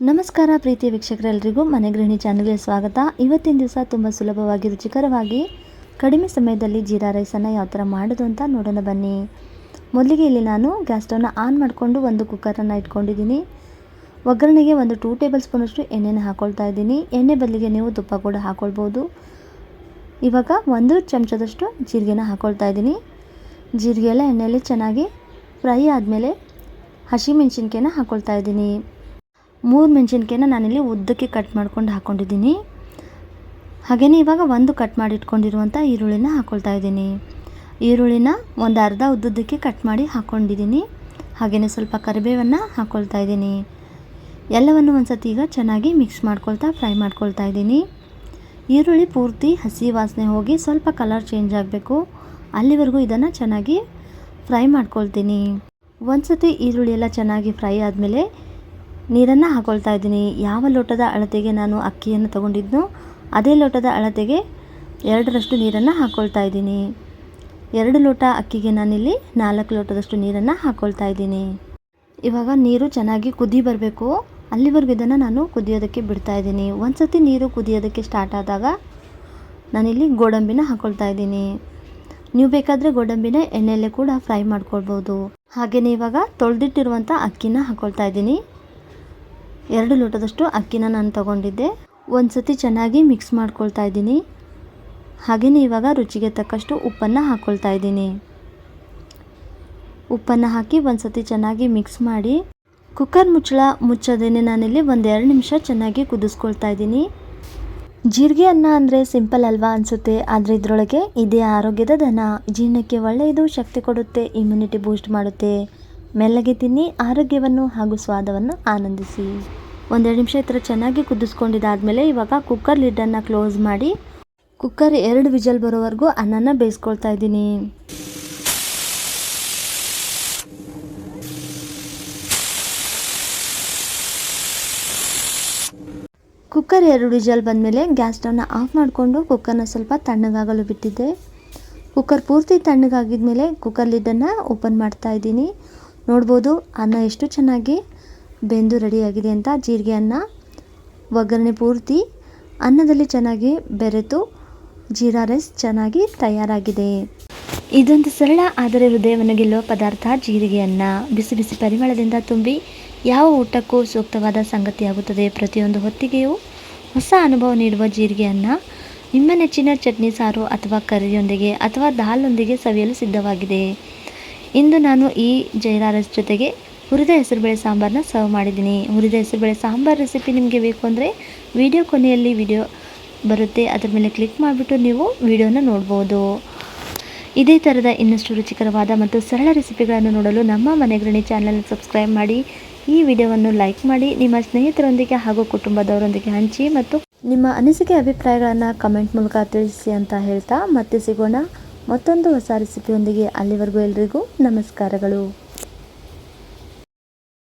ನಮಸ್ಕಾರ ಪ್ರೀತಿಯ ವೀಕ್ಷಕರೆಲ್ಲರಿಗೂ ಮನೆ ಗೃಹಿಣಿ ಚಾನಲ್ಗೆ ಸ್ವಾಗತ. ಇವತ್ತಿನ ದಿವಸ ತುಂಬ ಸುಲಭವಾಗಿ, ರುಚಿಕರವಾಗಿ, ಕಡಿಮೆ ಸಮಯದಲ್ಲಿ ಜೀರಾ ರೈಸನ್ನು ಯಾವ ಥರ ಮಾಡೋದು ಅಂತ ನೋಡೋಣ ಬನ್ನಿ. ಮೊದಲಿಗೆ ಇಲ್ಲಿ ನಾನು ಗ್ಯಾಸ್ ಸ್ಟವ್ನ ಆನ್ ಮಾಡಿಕೊಂಡು ಒಂದು ಕುಕ್ಕರನ್ನು ಇಟ್ಕೊಂಡಿದ್ದೀನಿ. ಒಗ್ಗರಣೆಗೆ ಒಂದು ಟೂ ಟೇಬಲ್ ಸ್ಪೂನಷ್ಟು ಎಣ್ಣೆನ ಹಾಕ್ಕೊಳ್ತಾ ಇದ್ದೀನಿ. ಎಣ್ಣೆ ಬದಲಿಗೆ ನೀವು ತುಪ್ಪ ಕೂಡ ಹಾಕ್ಕೊಳ್ಬೋದು ಇವಾಗ ಒಂದು ಚಮಚದಷ್ಟು ಜೀರಿಗೆನ ಹಾಕ್ಕೊಳ್ತಾ ಇದ್ದೀನಿ. ಜೀರಿಗೆ ಎಲ್ಲ ಎಣ್ಣೆಯಲ್ಲಿ ಚೆನ್ನಾಗಿ ಫ್ರೈ ಆದಮೇಲೆ ಹಸಿಮೆಣ್ಸಿನ್ಕಾಯಿನ ಹಾಕ್ಕೊಳ್ತಾ ಇದ್ದೀನಿ. ಮೂರು ಮೆಣಸಿನ್ಕಾಯಿನ ನಾನಿಲ್ಲಿ ಉದ್ದಕ್ಕೆ ಕಟ್ ಮಾಡ್ಕೊಂಡು ಹಾಕ್ಕೊಂಡಿದ್ದೀನಿ ಹಾಗೆಯೇ ಇವಾಗ ಒಂದು ಕಟ್ ಮಾಡಿ ಇಟ್ಕೊಂಡಿರುವಂಥ ಈರುಳ್ಳಿನ ಹಾಕ್ಕೊಳ್ತಾ ಇದ್ದೀನಿ. ಈರುಳ್ಳಿನ ಒಂದು ಅರ್ಧ ಉದ್ದುದ್ದಕ್ಕೆ ಕಟ್ ಮಾಡಿ ಹಾಕ್ಕೊಂಡಿದ್ದೀನಿ ಹಾಗೆಯೇ ಸ್ವಲ್ಪ ಕರಿಬೇವನ್ನು ಹಾಕ್ಕೊಳ್ತಾ ಇದ್ದೀನಿ. ಎಲ್ಲವನ್ನು ಒಂದು ಸತಿ ಈಗ ಚೆನ್ನಾಗಿ ಮಿಕ್ಸ್ ಮಾಡ್ಕೊಳ್ತಾ ಫ್ರೈ ಮಾಡ್ಕೊಳ್ತಾ ಇದ್ದೀನಿ. ಈರುಳ್ಳಿ ಪೂರ್ತಿ ಹಸಿ ವಾಸನೆ ಹೋಗಿ ಸ್ವಲ್ಪ ಕಲರ್ ಚೇಂಜ್ ಆಗಬೇಕು. ಅಲ್ಲಿವರೆಗೂ ಇದನ್ನು ಚೆನ್ನಾಗಿ ಫ್ರೈ ಮಾಡ್ಕೊಳ್ತೀನಿ. ಒಂದು ಸತಿ ಈರುಳ್ಳಿ ಎಲ್ಲ ಚೆನ್ನಾಗಿ ಫ್ರೈ ಆದಮೇಲೆ ನೀರನ್ನು ಹಾಕೊಳ್ತಾ ಇದ್ದೀನಿ. ಯಾವ ಲೋಟದ ಅಳತೆಗೆ ನಾನು ಅಕ್ಕಿಯನ್ನು ತಗೊಂಡಿದ್ನೋ ಅದೇ ಲೋಟದ ಅಳತೆಗೆ ಎರಡರಷ್ಟು ನೀರನ್ನು ಹಾಕ್ಕೊಳ್ತಾ ಇದ್ದೀನಿ. ಎರಡು ಲೋಟ ಅಕ್ಕಿಗೆ ನಾನಿಲ್ಲಿ ನಾಲ್ಕು ಲೋಟದಷ್ಟು ನೀರನ್ನು ಹಾಕ್ಕೊಳ್ತಾ ಇದ್ದೀನಿ. ಇವಾಗ ನೀರು ಚೆನ್ನಾಗಿ ಕುದಿ ಬರಬೇಕು. ಅಲ್ಲಿವರೆಗೂ ಇದನ್ನು ನಾನು ಕುದಿಯೋದಕ್ಕೆ ಬಿಡ್ತಾ ಇದ್ದೀನಿ. ಒಂದು ಸತಿ ನೀರು ಕುದಿಯೋದಕ್ಕೆ ಸ್ಟಾರ್ಟ್ ಆದಾಗ ನಾನಿಲ್ಲಿ ಗೋಡಂಬಿನ ಹಾಕ್ಕೊಳ್ತಾ ಇದ್ದೀನಿ. ನೀವು ಬೇಕಾದರೆ ಗೋಡಂಬಿನ ಎಣ್ಣೆಯಲ್ಲೇ ಕೂಡ ಫ್ರೈ ಮಾಡ್ಕೊಳ್ಬೋದು. ಹಾಗೆಯೇ ಇವಾಗ ತೊಳೆದಿಟ್ಟಿರುವಂಥ ಅಕ್ಕಿನ ಹಾಕ್ಕೊಳ್ತಾ ಇದ್ದೀನಿ. ಎರಡು ಲೋಟದಷ್ಟು ಅಕ್ಕಿನ ನಾನು ತಗೊಂಡಿದ್ದೆ. ಒಂದು ಸತಿ ಚೆನ್ನಾಗಿ ಮಿಕ್ಸ್ ಮಾಡ್ಕೊಳ್ತಾ ಇದ್ದೀನಿ. ಹಾಗೆಯೇ ಇವಾಗ ರುಚಿಗೆ ತಕ್ಕಷ್ಟು ಉಪ್ಪನ್ನು ಹಾಕ್ಕೊಳ್ತಾ ಇದ್ದೀನಿ. ಉಪ್ಪನ್ನು ಹಾಕಿ ಒಂದು ಸತಿ ಚೆನ್ನಾಗಿ ಮಿಕ್ಸ್ ಮಾಡಿ. ಕುಕ್ಕರ್ ಮುಚ್ಚಳ ಮುಚ್ಚೋದೇನೆ ನಾನಿಲ್ಲಿ ಒಂದು ಎರಡು ನಿಮಿಷ ಚೆನ್ನಾಗಿ ಕುದಿಸ್ಕೊಳ್ತಾ ಇದ್ದೀನಿ. ಜೀರಿಗೆ ಅನ್ನ ಅಂದರೆ ಸಿಂಪಲ್ ಅಲ್ವಾ ಅನಿಸುತ್ತೆ, ಆದರೆ ಇದರೊಳಗೆ ಇದೇ ಆರೋಗ್ಯದ ದನ. ಜೀರ್ಣಕ್ಕೆ ಒಳ್ಳೆಯದು, ಶಕ್ತಿ ಕೊಡುತ್ತೆ ಇಮ್ಯುನಿಟಿ ಬೂಸ್ಟ್ ಮಾಡುತ್ತೆ. ಮೆಲ್ಲಗೆ ತಿನ್ನಿ ಆರೋಗ್ಯವನ್ನು ಹಾಗೂ ಸ್ವಾದವನ್ನು ಆನಂದಿಸಿ. ಒಂದೆರಡು ನಿಮಿಷ ಈ ಥರ ಚೆನ್ನಾಗಿ ಕುದಿಸ್ಕೊಂಡಿದ್ದಾದಮೇಲೆ ಇವಾಗ ಕುಕ್ಕರ್ ಲಿಡ್ಡನ್ನು ಕ್ಲೋಸ್ ಮಾಡಿ ಕುಕ್ಕರ್ ಎರಡು ವಿಜಲ್ ಬರೋವರೆಗೂ ಅನ್ನನ ಬೇಯಿಸ್ಕೊಳ್ತಾ ಇದ್ದೀನಿ. ಕುಕ್ಕರ್ ಎರಡು ವಿಜಲ್ ಬಂದಮೇಲೆ ಗ್ಯಾಸ್ ಸ್ಟವ್ನ ಆಫ್ ಮಾಡಿಕೊಂಡು ಕುಕ್ಕರ್ನ ಸ್ವಲ್ಪ ತಣ್ಣಗಾಗಲು ಬಿಟ್ಟಿದ್ದೆ. ಕುಕ್ಕರ್ ಪೂರ್ತಿ ತಣ್ಣಗಾಗಿದ್ಮೇಲೆ ಕುಕ್ಕರ್ ಲಿಡ್ಡನ್ನು ಓಪನ್ ಮಾಡ್ತಾ ಇದ್ದೀನಿ. ನೋಡ್ಬೋದು. ಅನ್ನ ಎಷ್ಟು ಚೆನ್ನಾಗಿ ಬೆಂದು ರೆಡಿಯಾಗಿದೆ ಅಂತ ಜೀರಿಗೆ ಅನ್ನ, ಒಗ್ಗರಣೆ ಪೂರ್ತಿ ಅನ್ನದಲ್ಲಿ ಚೆನ್ನಾಗಿ ಬೆರೆತು ಜೀರಾ ರೈಸ್ ಚೆನ್ನಾಗಿ ತಯಾರಾಗಿದೆ. ಇದೊಂದು ಸರಳ ಆದರೆ ಹೃದಯವನ್ನು ಗೆಲ್ಲುವ ಪದಾರ್ಥ ಜೀರಿಗೆ ಅನ್ನ. ಬಿಸಿ ಬಿಸಿ ಪರಿಮಳದಿಂದ ತುಂಬಿ ಯಾವ ಊಟಕ್ಕೂ ಸೂಕ್ತವಾದ ಸಂಗತಿಯಾಗುತ್ತದೆ. ಪ್ರತಿಯೊಂದು ಹೊತ್ತಿಗೆಯೂ ಹೊಸ ಅನುಭವ ನೀಡುವ ಜೀರಿಗೆ ಅನ್ನ ನಿಮ್ಮ ನೆಚ್ಚಿನ ಚಟ್ನಿ, ಸಾರು ಅಥವಾ ಕರಿಯೊಂದಿಗೆ ಅಥವಾ ದಾಲೊಂದಿಗೆ ಸವಿಯಲು ಸಿದ್ಧವಾಗಿದೆ. ಇಂದು ನಾನು ಈ ಜೈರಾರಸ್ ಜೊತೆಗೆ ಹುರಿದ ಹೆಸರುಬೇಳೆ ಸಾಂಬಾರನ್ನ ಸರ್ವ್ ಮಾಡಿದ್ದೀನಿ. ಹುರಿದ ಹೆಸರುಬೇಳೆ ಸಾಂಬಾರು ರೆಸಿಪಿ ನಿಮಗೆ ಬೇಕು ಅಂದರೆ ವಿಡಿಯೋ ಕೊನೆಯಲ್ಲಿ ವಿಡಿಯೋ ಬರುತ್ತೆ. ಅದರ ಮೇಲೆ ಕ್ಲಿಕ್ ಮಾಡಿಬಿಟ್ಟು ನೀವು ವಿಡಿಯೋನ ನೋಡ್ಬೋದು. ಇದೇ ಥರದ ಇನ್ನಷ್ಟು ರುಚಿಕರವಾದ ಮತ್ತು ಸರಳ ರೆಸಿಪಿಗಳನ್ನು ನೋಡಲು ನಮ್ಮ ಮನೆಗೃಣಿ ಚಾನಲ್ನ ಸಬ್ಸ್ಕ್ರೈಬ್ ಮಾಡಿ. ಈ ವಿಡಿಯೋವನ್ನು ಲೈಕ್ ಮಾಡಿ. ನಿಮ್ಮ ಸ್ನೇಹಿತರೊಂದಿಗೆ ಹಾಗೂ ಕುಟುಂಬದವರೊಂದಿಗೆ ಹಂಚಿ ಮತ್ತು ನಿಮ್ಮ ಅನಿಸಿಕೆ ಅಭಿಪ್ರಾಯಗಳನ್ನು ಕಮೆಂಟ್ ಮೂಲಕ ತಿಳಿಸಿ ಅಂತ ಹೇಳ್ತಾ ಮತ್ತೆ ಸಿಗೋಣ. ಮತ್ತೊಂದು ಹೊಸ ರೆಸಿಪಿಯೊಂದಿಗೆ ಅಲ್ಲಿವರೆಗೂ ಎಲ್ರಿಗೂ ನಮಸ್ಕಾರಗಳು.